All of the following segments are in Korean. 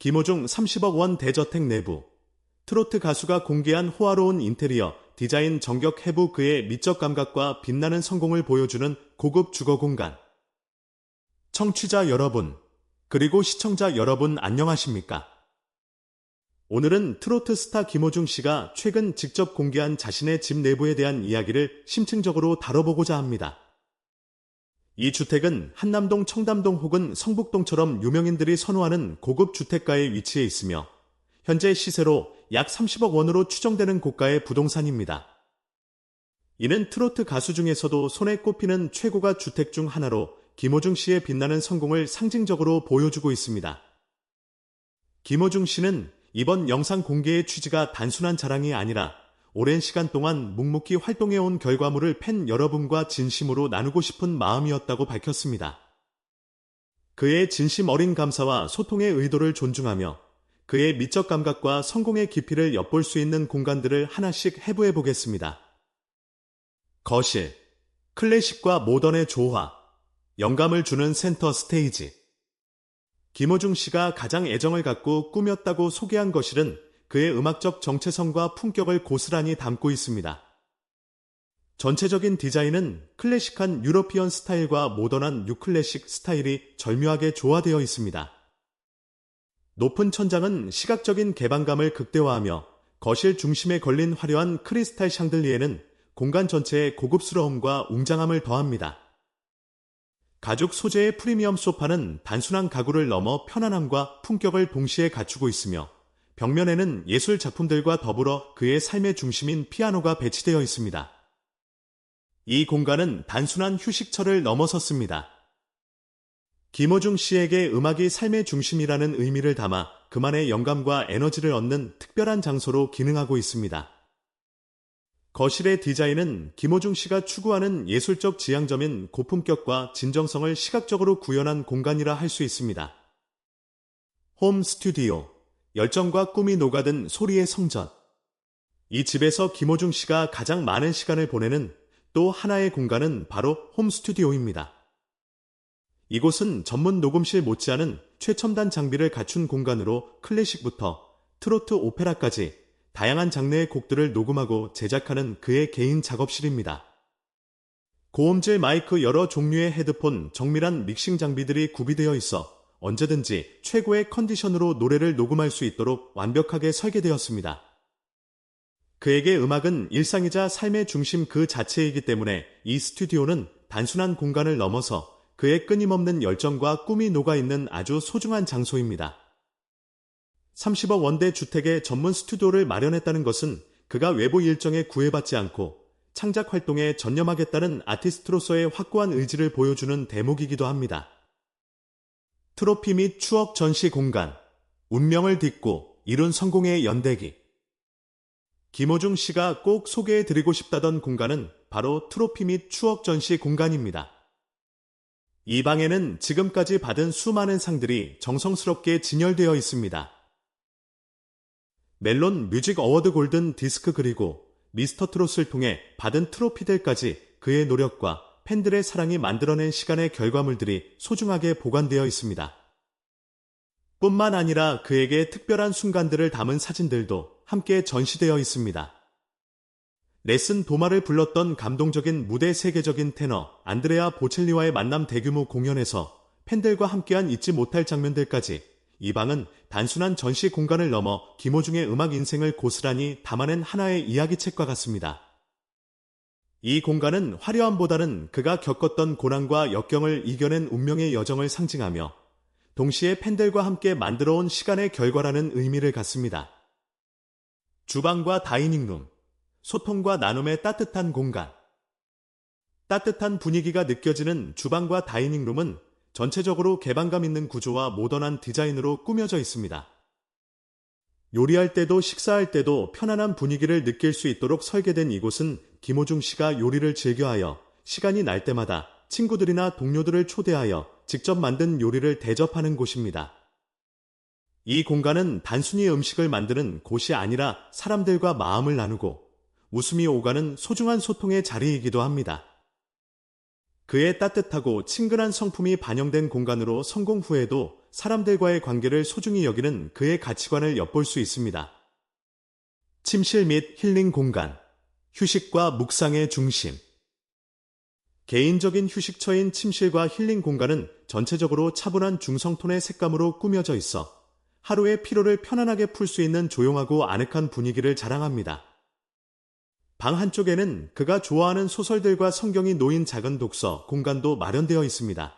김호중 30억 원 대저택 내부. 트로트 가수가 공개한 호화로운 인테리어, 디자인 정격 해부 그의 미적 감각과 빛나는 성공을 보여주는 고급 주거 공간. 청취자 여러분, 그리고 시청자 여러분 안녕하십니까? 오늘은 트로트 스타 김호중 씨가 최근 직접 공개한 자신의 집 내부에 대한 이야기를 심층적으로 다뤄보고자 합니다. 이 주택은 한남동 청담동 혹은 성북동처럼 유명인들이 선호하는 고급 주택가에 위치해 있으며 현재 시세로 약 30억 원으로 추정되는 고가의 부동산입니다. 이는 트로트 가수 중에서도 손에 꼽히는 최고가 주택 중 하나로 김호중 씨의 빛나는 성공을 상징적으로 보여주고 있습니다. 김호중 씨는 이번 영상 공개의 취지가 단순한 자랑이 아니라 오랜 시간 동안 묵묵히 활동해온 결과물을 팬 여러분과 진심으로 나누고 싶은 마음이었다고 밝혔습니다. 그의 진심 어린 감사와 소통의 의도를 존중하며 그의 미적 감각과 성공의 깊이를 엿볼 수 있는 공간들을 하나씩 해부해 보겠습니다. 거실, 클래식과 모던의 조화, 영감을 주는 센터 스테이지. 김호중 씨가 가장 애정을 갖고 꾸몄다고 소개한 거실은 그의 음악적 정체성과 품격을 고스란히 담고 있습니다. 전체적인 디자인은 클래식한 유러피언 스타일과 모던한 뉴클래식 스타일이 절묘하게 조화되어 있습니다. 높은 천장은 시각적인 개방감을 극대화하며 거실 중심에 걸린 화려한 크리스탈 샹들리에는 공간 전체의 고급스러움과 웅장함을 더합니다. 가죽 소재의 프리미엄 소파는 단순한 가구를 넘어 편안함과 품격을 동시에 갖추고 있으며 벽면에는 예술 작품들과 더불어 그의 삶의 중심인 피아노가 배치되어 있습니다. 이 공간은 단순한 휴식처를 넘어섰습니다. 김호중 씨에게 음악이 삶의 중심이라는 의미를 담아 그만의 영감과 에너지를 얻는 특별한 장소로 기능하고 있습니다. 거실의 디자인은 김호중 씨가 추구하는 예술적 지향점인 고품격과 진정성을 시각적으로 구현한 공간이라 할 수 있습니다. 홈 스튜디오, 열정과 꿈이 녹아든 소리의 성전. 이 집에서 김호중 씨가 가장 많은 시간을 보내는 또 하나의 공간은 바로 홈 스튜디오입니다. 이곳은 전문 녹음실 못지않은 최첨단 장비를 갖춘 공간으로 클래식부터 트로트 오페라까지 다양한 장르의 곡들을 녹음하고 제작하는 그의 개인 작업실입니다. 고음질 마이크 여러 종류의 헤드폰, 정밀한 믹싱 장비들이 구비되어 있어 언제든지 최고의 컨디션으로 노래를 녹음할 수 있도록 완벽하게 설계되었습니다. 그에게 음악은 일상이자 삶의 중심 그 자체이기 때문에 이 스튜디오는 단순한 공간을 넘어서 그의 끊임없는 열정과 꿈이 녹아있는 아주 소중한 장소입니다. 30억 원대 주택에 전문 스튜디오를 마련했다는 것은 그가 외부 일정에 구애받지 않고 창작 활동에 전념하겠다는 아티스트로서의 확고한 의지를 보여주는 대목이기도 합니다. 트로피 및 추억 전시 공간, 운명을 딛고 이룬 성공의 연대기. 김호중 씨가 꼭 소개해드리고 싶다던 공간은 바로 트로피 및 추억 전시 공간입니다. 이 방에는 지금까지 받은 수많은 상들이 정성스럽게 진열되어 있습니다. 멜론 뮤직 어워드 골든 디스크 그리고 미스터 트롯을 통해 받은 트로피들까지 그의 노력과 팬들의 사랑이 만들어낸 시간의 결과물들이 소중하게 보관되어 있습니다. 뿐만 아니라 그에게 특별한 순간들을 담은 사진들도 함께 전시되어 있습니다. 레슨 도마를 불렀던 감동적인 무대 세계적인 테너 안드레아 보첼리와의 만남 대규모 공연에서 팬들과 함께한 잊지 못할 장면들까지 이 방은 단순한 전시 공간을 넘어 김호중의 음악 인생을 고스란히 담아낸 하나의 이야기책과 같습니다. 이 공간은 화려함보다는 그가 겪었던 고난과 역경을 이겨낸 운명의 여정을 상징하며 동시에 팬들과 함께 만들어온 시간의 결과라는 의미를 갖습니다. 주방과 다이닝룸, 소통과 나눔의 따뜻한 공간. 따뜻한 분위기가 느껴지는 주방과 다이닝룸은 전체적으로 개방감 있는 구조와 모던한 디자인으로 꾸며져 있습니다. 요리할 때도 식사할 때도 편안한 분위기를 느낄 수 있도록 설계된 이곳은 김호중 씨가 요리를 즐겨하여 시간이 날 때마다 친구들이나 동료들을 초대하여 직접 만든 요리를 대접하는 곳입니다. 이 공간은 단순히 음식을 만드는 곳이 아니라 사람들과 마음을 나누고 웃음이 오가는 소중한 소통의 자리이기도 합니다. 그의 따뜻하고 친근한 성품이 반영된 공간으로 성공 후에도 사람들과의 관계를 소중히 여기는 그의 가치관을 엿볼 수 있습니다. 침실 및 힐링 공간, 휴식과 묵상의 중심. 개인적인 휴식처인 침실과 힐링 공간은 전체적으로 차분한 중성톤의 색감으로 꾸며져 있어 하루의 피로를 편안하게 풀 수 있는 조용하고 아늑한 분위기를 자랑합니다. 방 한쪽에는 그가 좋아하는 소설들과 성경이 놓인 작은 독서 공간도 마련되어 있습니다.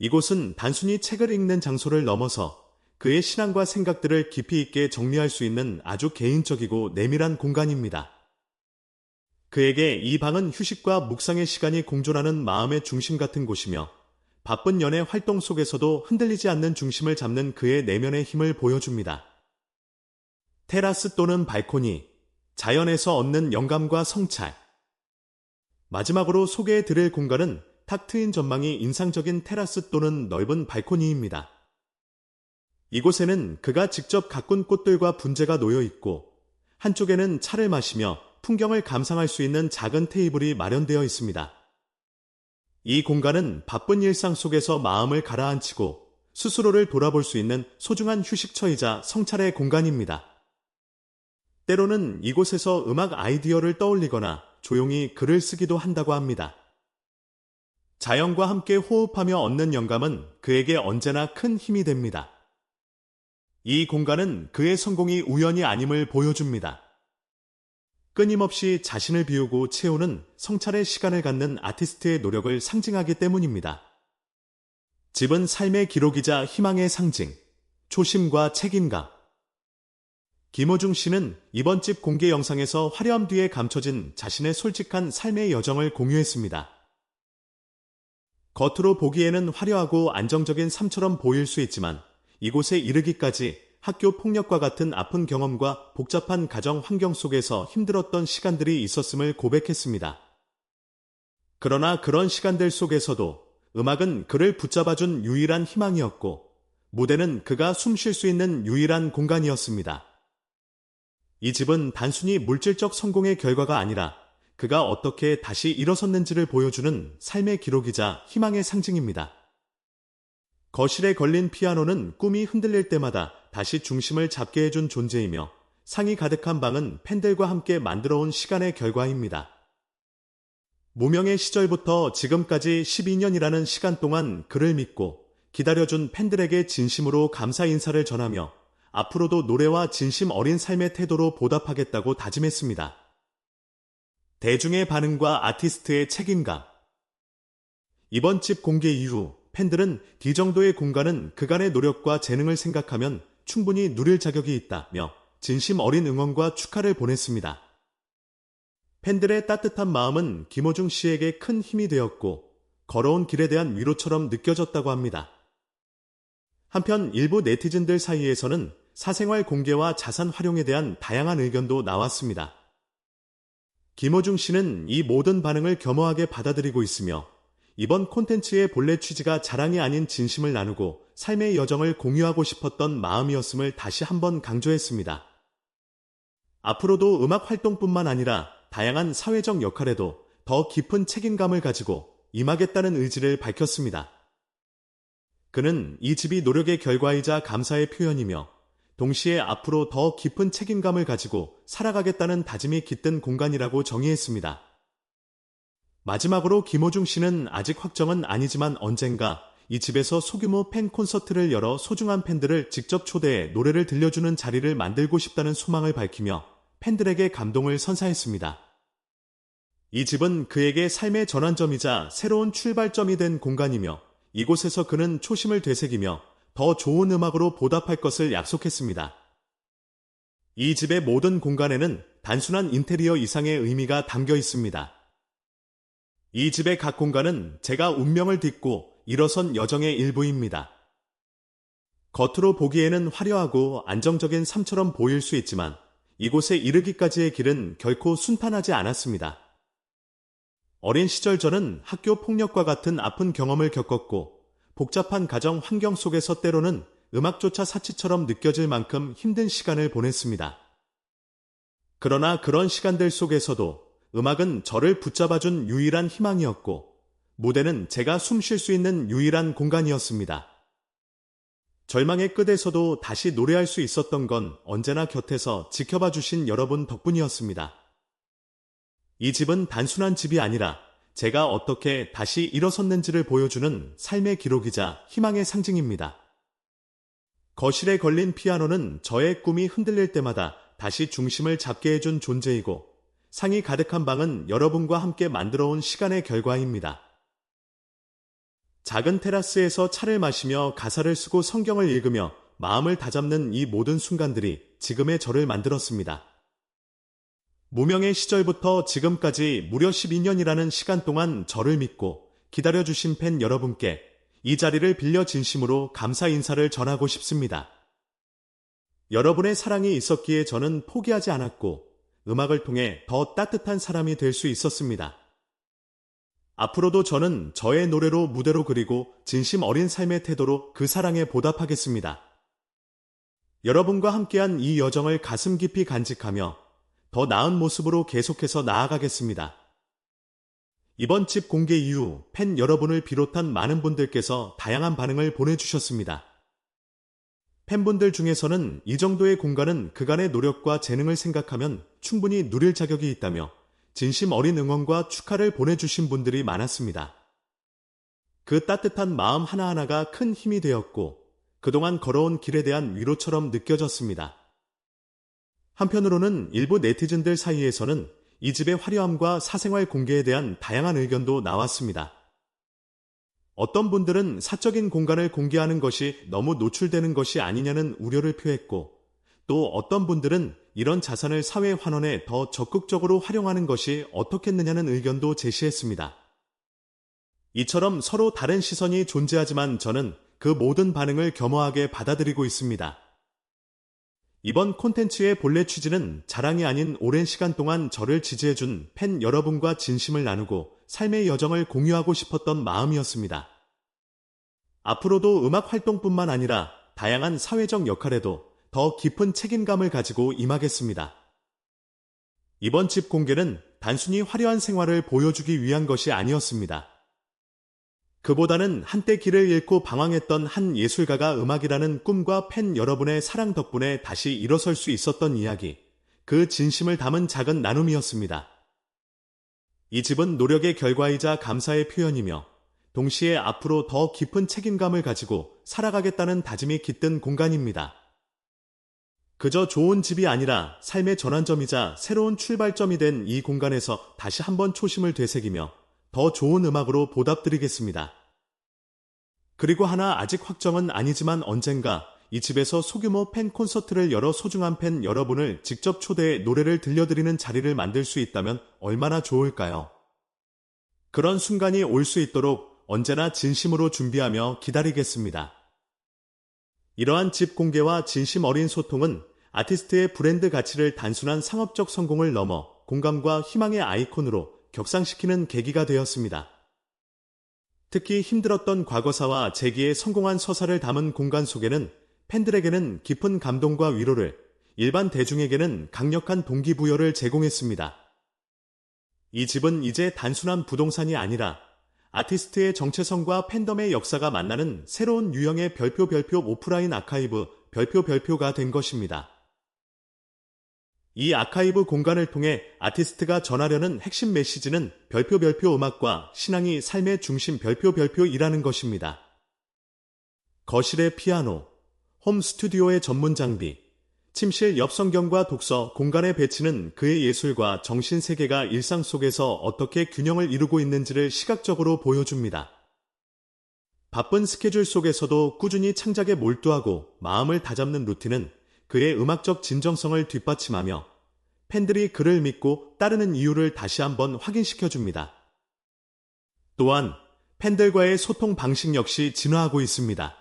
이곳은 단순히 책을 읽는 장소를 넘어서 그의 신앙과 생각들을 깊이 있게 정리할 수 있는 아주 개인적이고 내밀한 공간입니다. 그에게 이 방은 휴식과 묵상의 시간이 공존하는 마음의 중심 같은 곳이며 바쁜 연애 활동 속에서도 흔들리지 않는 중심을 잡는 그의 내면의 힘을 보여줍니다. 테라스 또는 발코니, 자연에서 얻는 영감과 성찰. 마지막으로 소개해 드릴 공간은 탁 트인 전망이 인상적인 테라스 또는 넓은 발코니입니다. 이곳에는 그가 직접 가꾼 꽃들과 분재가 놓여 있고 한쪽에는 차를 마시며 풍경을 감상할 수 있는 작은 테이블이 마련되어 있습니다. 이 공간은 바쁜 일상 속에서 마음을 가라앉히고 스스로를 돌아볼 수 있는 소중한 휴식처이자 성찰의 공간입니다. 때로는 이곳에서 음악 아이디어를 떠올리거나 조용히 글을 쓰기도 한다고 합니다. 자연과 함께 호흡하며 얻는 영감은 그에게 언제나 큰 힘이 됩니다. 이 공간은 그의 성공이 우연이 아님을 보여줍니다. 끊임없이 자신을 비우고 채우는 성찰의 시간을 갖는 아티스트의 노력을 상징하기 때문입니다. 집은 삶의 기록이자 희망의 상징, 초심과 책임감. 김호중 씨는 이번 집 공개 영상에서 화려함 뒤에 감춰진 자신의 솔직한 삶의 여정을 공유했습니다. 겉으로 보기에는 화려하고 안정적인 삶처럼 보일 수 있지만 이곳에 이르기까지 학교 폭력과 같은 아픈 경험과 복잡한 가정 환경 속에서 힘들었던 시간들이 있었음을 고백했습니다. 그러나 그런 시간들 속에서도 음악은 그를 붙잡아준 유일한 희망이었고 무대는 그가 숨 쉴 수 있는 유일한 공간이었습니다. 이 집은 단순히 물질적 성공의 결과가 아니라 그가 어떻게 다시 일어섰는지를 보여주는 삶의 기록이자 희망의 상징입니다. 거실에 걸린 피아노는 꿈이 흔들릴 때마다 다시 중심을 잡게 해준 존재이며 상이 가득한 방은 팬들과 함께 만들어온 시간의 결과입니다. 무명의 시절부터 지금까지 12년이라는 시간 동안 그를 믿고 기다려준 팬들에게 진심으로 감사 인사를 전하며 앞으로도 노래와 진심 어린 삶의 태도로 보답하겠다고 다짐했습니다. 대중의 반응과 아티스트의 책임감. 이번 집 공개 이후 팬들은 D 정도의 공간은 그간의 노력과 재능을 생각하면 충분히 누릴 자격이 있다며 진심 어린 응원과 축하를 보냈습니다. 팬들의 따뜻한 마음은 김호중 씨에게 큰 힘이 되었고 걸어온 길에 대한 위로처럼 느껴졌다고 합니다. 한편 일부 네티즌들 사이에서는 사생활 공개와 자산 활용에 대한 다양한 의견도 나왔습니다. 김호중 씨는 이 모든 반응을 겸허하게 받아들이고 있으며 이번 콘텐츠의 본래 취지가 자랑이 아닌 진심을 나누고 삶의 여정을 공유하고 싶었던 마음이었음을 다시 한번 강조했습니다. 앞으로도 음악 활동뿐만 아니라 다양한 사회적 역할에도 더 깊은 책임감을 가지고 임하겠다는 의지를 밝혔습니다. 그는 이 집이 노력의 결과이자 감사의 표현이며 동시에 앞으로 더 깊은 책임감을 가지고 살아가겠다는 다짐이 깃든 공간이라고 정의했습니다. 마지막으로 김호중 씨는 아직 확정은 아니지만 언젠가 이 집에서 소규모 팬 콘서트를 열어 소중한 팬들을 직접 초대해 노래를 들려주는 자리를 만들고 싶다는 소망을 밝히며 팬들에게 감동을 선사했습니다. 이 집은 그에게 삶의 전환점이자 새로운 출발점이 된 공간이며 이곳에서 그는 초심을 되새기며 더 좋은 음악으로 보답할 것을 약속했습니다. 이 집의 모든 공간에는 단순한 인테리어 이상의 의미가 담겨 있습니다. 이 집의 각 공간은 제가 운명을 딛고 일어선 여정의 일부입니다. 겉으로 보기에는 화려하고 안정적인 삶처럼 보일 수 있지만 이곳에 이르기까지의 길은 결코 순탄하지 않았습니다. 어린 시절 저는 학교 폭력과 같은 아픈 경험을 겪었고 복잡한 가정 환경 속에서 때로는 음악조차 사치처럼 느껴질 만큼 힘든 시간을 보냈습니다. 그러나 그런 시간들 속에서도 음악은 저를 붙잡아준 유일한 희망이었고, 무대는 제가 숨 쉴 수 있는 유일한 공간이었습니다. 절망의 끝에서도 다시 노래할 수 있었던 건 언제나 곁에서 지켜봐 주신 여러분 덕분이었습니다. 이 집은 단순한 집이 아니라 제가 어떻게 다시 일어섰는지를 보여주는 삶의 기록이자 희망의 상징입니다. 거실에 걸린 피아노는 저의 꿈이 흔들릴 때마다 다시 중심을 잡게 해준 존재이고 상이 가득한 방은 여러분과 함께 만들어 온 시간의 결과입니다. 작은 테라스에서 차를 마시며 가사를 쓰고 성경을 읽으며 마음을 다잡는 이 모든 순간들이 지금의 저를 만들었습니다. 무명의 시절부터 지금까지 무려 12년이라는 시간 동안 저를 믿고 기다려주신 팬 여러분께 이 자리를 빌려 진심으로 감사 인사를 전하고 싶습니다. 여러분의 사랑이 있었기에 저는 포기하지 않았고 음악을 통해 더 따뜻한 사람이 될 수 있었습니다. 앞으로도 저는 저의 노래로 무대로 그리고 진심 어린 삶의 태도로 그 사랑에 보답하겠습니다. 여러분과 함께한 이 여정을 가슴 깊이 간직하며 더 나은 모습으로 계속해서 나아가겠습니다. 이번 집 공개 이후 팬 여러분을 비롯한 많은 분들께서 다양한 반응을 보내주셨습니다. 팬분들 중에서는 이 정도의 공간은 그간의 노력과 재능을 생각하면 충분히 누릴 자격이 있다며 진심 어린 응원과 축하를 보내주신 분들이 많았습니다. 그 따뜻한 마음 하나하나가 큰 힘이 되었고 그동안 걸어온 길에 대한 위로처럼 느껴졌습니다. 한편으로는 일부 네티즌들 사이에서는 이 집의 화려함과 사생활 공개에 대한 다양한 의견도 나왔습니다. 어떤 분들은 사적인 공간을 공개하는 것이 너무 노출되는 것이 아니냐는 우려를 표했고 또 어떤 분들은 이런 자산을 사회 환원에 더 적극적으로 활용하는 것이 어떻겠느냐는 의견도 제시했습니다. 이처럼 서로 다른 시선이 존재하지만 저는 그 모든 반응을 겸허하게 받아들이고 있습니다. 이번 콘텐츠의 본래 취지는 자랑이 아닌 오랜 시간 동안 저를 지지해준 팬 여러분과 진심을 나누고 삶의 여정을 공유하고 싶었던 마음이었습니다. 앞으로도 음악 활동뿐만 아니라 다양한 사회적 역할에도 더 깊은 책임감을 가지고 임하겠습니다. 이번 집 공개는 단순히 화려한 생활을 보여주기 위한 것이 아니었습니다. 그보다는 한때 길을 잃고 방황했던 한 예술가가 음악이라는 꿈과 팬 여러분의 사랑 덕분에 다시 일어설 수 있었던 이야기, 그 진심을 담은 작은 나눔이었습니다. 이 집은 노력의 결과이자 감사의 표현이며 동시에 앞으로 더 깊은 책임감을 가지고 살아가겠다는 다짐이 깃든 공간입니다. 그저 좋은 집이 아니라 삶의 전환점이자 새로운 출발점이 된 이 공간에서 다시 한번 초심을 되새기며 더 좋은 음악으로 보답드리겠습니다. 그리고 하나 아직 확정은 아니지만 언젠가 이 집에서 소규모 팬 콘서트를 열어 소중한 팬 여러분을 직접 초대해 노래를 들려드리는 자리를 만들 수 있다면 얼마나 좋을까요? 그런 순간이 올 수 있도록 언제나 진심으로 준비하며 기다리겠습니다. 이러한 집 공개와 진심 어린 소통은 아티스트의 브랜드 가치를 단순한 상업적 성공을 넘어 공감과 희망의 아이콘으로 격상시키는 계기가 되었습니다. 특히 힘들었던 과거사와 재기의 성공한 서사를 담은 공간 속에는 팬들에게는 깊은 감동과 위로를, 일반 대중에게는 강력한 동기부여를 제공했습니다. 이 집은 이제 단순한 부동산이 아니라 아티스트의 정체성과 팬덤의 역사가 만나는 새로운 유형의 별표 별표 오프라인 아카이브 별표 별표가 된 것입니다. 이 아카이브 공간을 통해 아티스트가 전하려는 핵심 메시지는 별표 별표 음악과 신앙이 삶의 중심 별표 별표이라는 것입니다. 거실의 피아노, 홈 스튜디오의 전문 장비, 침실 옆 성경과 독서 공간에 배치는 그의 예술과 정신 세계가 일상 속에서 어떻게 균형을 이루고 있는지를 시각적으로 보여줍니다. 바쁜 스케줄 속에서도 꾸준히 창작에 몰두하고 마음을 다잡는 루틴은 그의 음악적 진정성을 뒷받침하며 팬들이 그를 믿고 따르는 이유를 다시 한번 확인시켜 줍니다. 또한 팬들과의 소통 방식 역시 진화하고 있습니다.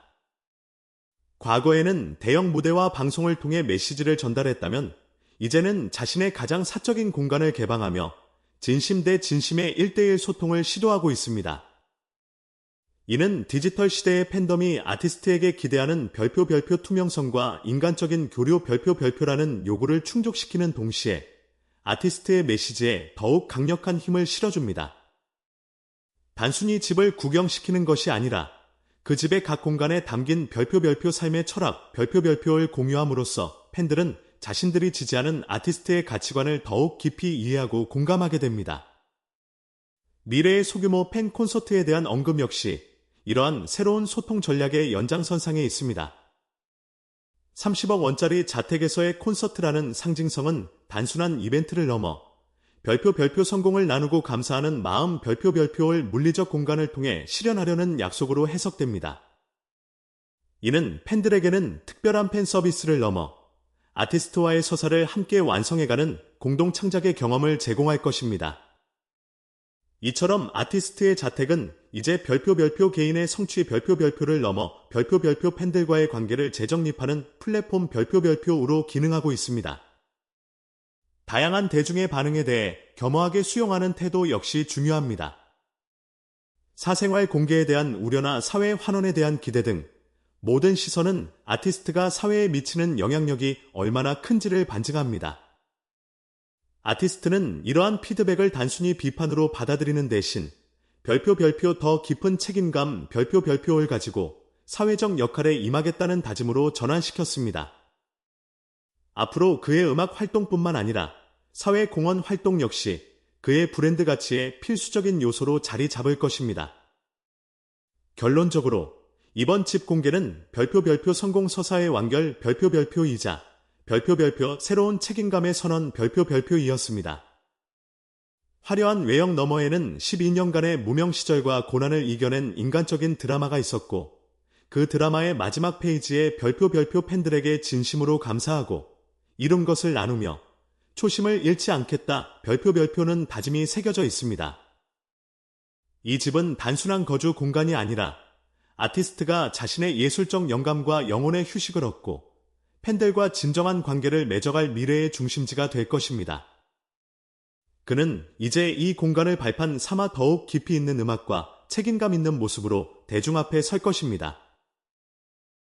과거에는 대형 무대와 방송을 통해 메시지를 전달했다면 이제는 자신의 가장 사적인 공간을 개방하며 진심 대 진심의 1대1 소통을 시도하고 있습니다. 이는 디지털 시대의 팬덤이 아티스트에게 기대하는 별표 별표 투명성과 인간적인 교류 별표 별표라는 요구를 충족시키는 동시에 아티스트의 메시지에 더욱 강력한 힘을 실어줍니다. 단순히 집을 구경시키는 것이 아니라 그 집의 각 공간에 담긴 별표 별표 삶의 철학, 별표 별표를 공유함으로써 팬들은 자신들이 지지하는 아티스트의 가치관을 더욱 깊이 이해하고 공감하게 됩니다. 미래의 소규모 팬 콘서트에 대한 언급 역시 이러한 새로운 소통 전략의 연장선상에 있습니다. 30억 원짜리 자택에서의 콘서트라는 상징성은 단순한 이벤트를 넘어 별표 별표 성공을 나누고 감사하는 마음 별표 별표를 물리적 공간을 통해 실현하려는 약속으로 해석됩니다. 이는 팬들에게는 특별한 팬 서비스를 넘어 아티스트와의 서사를 함께 완성해가는 공동 창작의 경험을 제공할 것입니다. 이처럼 아티스트의 자택은 이제 별표 별표 개인의 성취 별표 별표를 넘어 별표 별표 팬들과의 관계를 재정립하는 플랫폼 별표 별표로 기능하고 있습니다. 다양한 대중의 반응에 대해 겸허하게 수용하는 태도 역시 중요합니다. 사생활 공개에 대한 우려나 사회 환원에 대한 기대 등 모든 시선은 아티스트가 사회에 미치는 영향력이 얼마나 큰지를 반증합니다. 아티스트는 이러한 피드백을 단순히 비판으로 받아들이는 대신 별표 별표 더 깊은 책임감 별표 별표를 가지고 사회적 역할에 임하겠다는 다짐으로 전환시켰습니다. 앞으로 그의 음악 활동뿐만 아니라 사회 공헌 활동 역시 그의 브랜드 가치의 필수적인 요소로 자리 잡을 것입니다. 결론적으로 이번 집 공개는 별표 별표 성공 서사의 완결 별표 별표이자 별표 별표 새로운 책임감의 선언 별표 별표이었습니다. 화려한 외형 너머에는 12년간의 무명 시절과 고난을 이겨낸 인간적인 드라마가 있었고 그 드라마의 마지막 페이지에 별표 별표 팬들에게 진심으로 감사하고 이룬 것을 나누며 초심을 잃지 않겠다 별표 별표는 다짐이 새겨져 있습니다. 이 집은 단순한 거주 공간이 아니라 아티스트가 자신의 예술적 영감과 영혼의 휴식을 얻고 팬들과 진정한 관계를 맺어갈 미래의 중심지가 될 것입니다. 그는 이제 이 공간을 발판 삼아 더욱 깊이 있는 음악과 책임감 있는 모습으로 대중 앞에 설 것입니다.